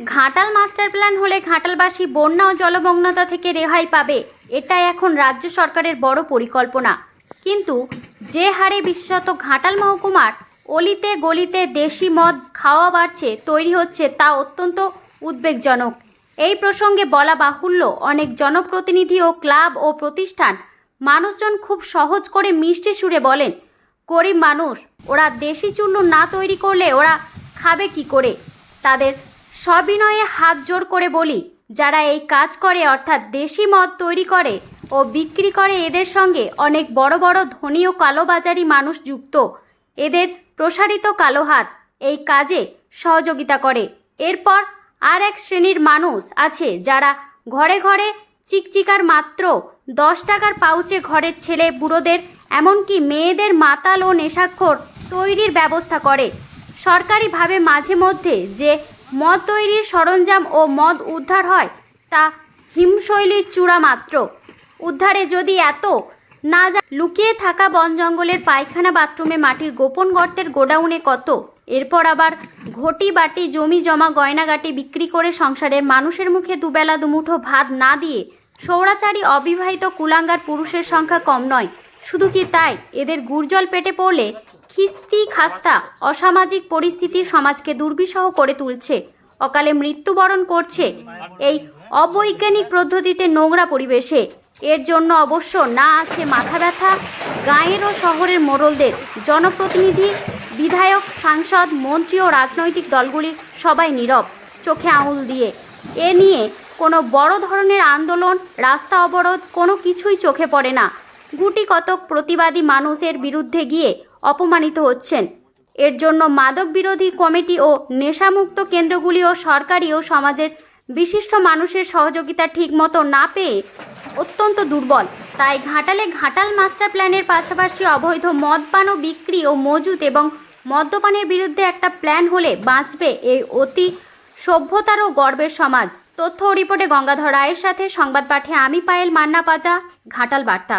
Ghatal master plan হলে ঘাটালবাসী বন্যা ও জলমগ্নতা থেকে রেহাই পাবে এটা এখন রাজ্য সরকারের বড় পরিকল্পনা। কিন্তু যে হারে বিশেষত ঘাটাল মহকুমার অলিতে গলিতে দেশি মদ খাওয়া বাড়ছে, তৈরি হচ্ছে তা অত্যন্ত উদ্বেগজনক। এই প্রসঙ্গে বলা বাহুল্য, অনেক জনপ্রতিনিধি ও ক্লাব ও প্রতিষ্ঠান মানুষজন খুব সহজ করে মিষ্টি সুরে বলেন, গরিব মানুষ, ওরা দেশি চুল্লু না তৈরি করলে ওরা খাবে কি করে? তাদের সবিনয়ে হাত জোর করে বলি, যারা এই কাজ করে অর্থাৎ দেশি মদ তৈরি করে ও বিক্রি করে এদের সঙ্গে অনেক বড় বড় ধনী ও কালোবাজারি মানুষ যুক্ত। এদের প্রসারিত কালো হাত এই কাজে সহযোগিতা করে। এরপর আর এক শ্রেণির মানুষ আছে যারা ঘরে ঘরে চিকচিকার মাত্র দশ টাকার পাউচে ঘরের ছেলে বুড়োদের, এমনকি মেয়েদের মাতাল ও নেশাক্ষর তৈরির ব্যবস্থা করে। সরকারিভাবে মাঝে মধ্যে যে মদ তৈরির সরঞ্জাম ও মদ উদ্ধার হয়, তা হিমশৈলীর চূড়া মাত্র। উদ্ধারে যদি এত না যা, লুকিয়ে থাকা বন জঙ্গলের পায়খানা বাথরুমে মাটির গোপন গর্তের গোডাউনে কত? এরপর আবার ঘটি বাটি জমি জমা গয়নাগাটি বিক্রি করে সংসারের মানুষের মুখে দুবেলা দুমুঠো ভাত না দিয়ে সৌরাচারী অবিবাহিত কুলাঙ্গার পুরুষের সংখ্যা কম নয়। শুধু কি তাই? এদের গুর্জল পেটে পড়লে খিস্তি খাস্তা অসামাজিক পরিস্থিতি সমাজকে দুর্বিষহ করে তুলছে। অকালে মৃত্যুবরণ করছে এই অবৈজ্ঞানিক পদ্ধতিতে নোংরা পরিবেশে। এর জন্য অবশ্য না আছে মাথা ব্যথা, গাঁয়ের ও শহরের মোড়লদের। জনপ্রতিনিধি, বিধায়ক, সাংসদ, মন্ত্রী ও রাজনৈতিক দলগুলি সবাই নীরব, চোখে আঙুল দিয়ে। এ নিয়ে কোনো বড় ধরনের আন্দোলন, রাস্তা অবরোধ কোনো কিছুই চোখে পড়ে না। গুটি কতক প্রতিবাদী মানুষের বিরুদ্ধে গিয়ে অপমানিত হচ্ছেন। এর জন্য মাদক বিরোধী কমিটি ও নেশামুক্ত কেন্দ্রগুলি ও সরকারি ও সমাজের বিশিষ্ট মানুষের সহযোগিতা ঠিকমতো না পেয়ে অত্যন্ত দুর্বল। তাই ঘাটালে ঘাটাল মাস্টার প্ল্যানের পাশাপাশি অবৈধ মদপান ও বিক্রি ও মজুত এবং মদ্যপানের বিরুদ্ধে একটা প্ল্যান হলে বাঁচবে এই অতি সভ্যতার ও গর্বের সমাজ। তথ্য রিপোর্টে গঙ্গাধর রায়ের সাথে সংবাদ পাঠে আমি পায়েল মান্না পাজা, ঘাটাল বার্তা।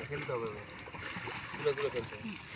খেলতে হবে। পুরো পুরো খেলতে হবে।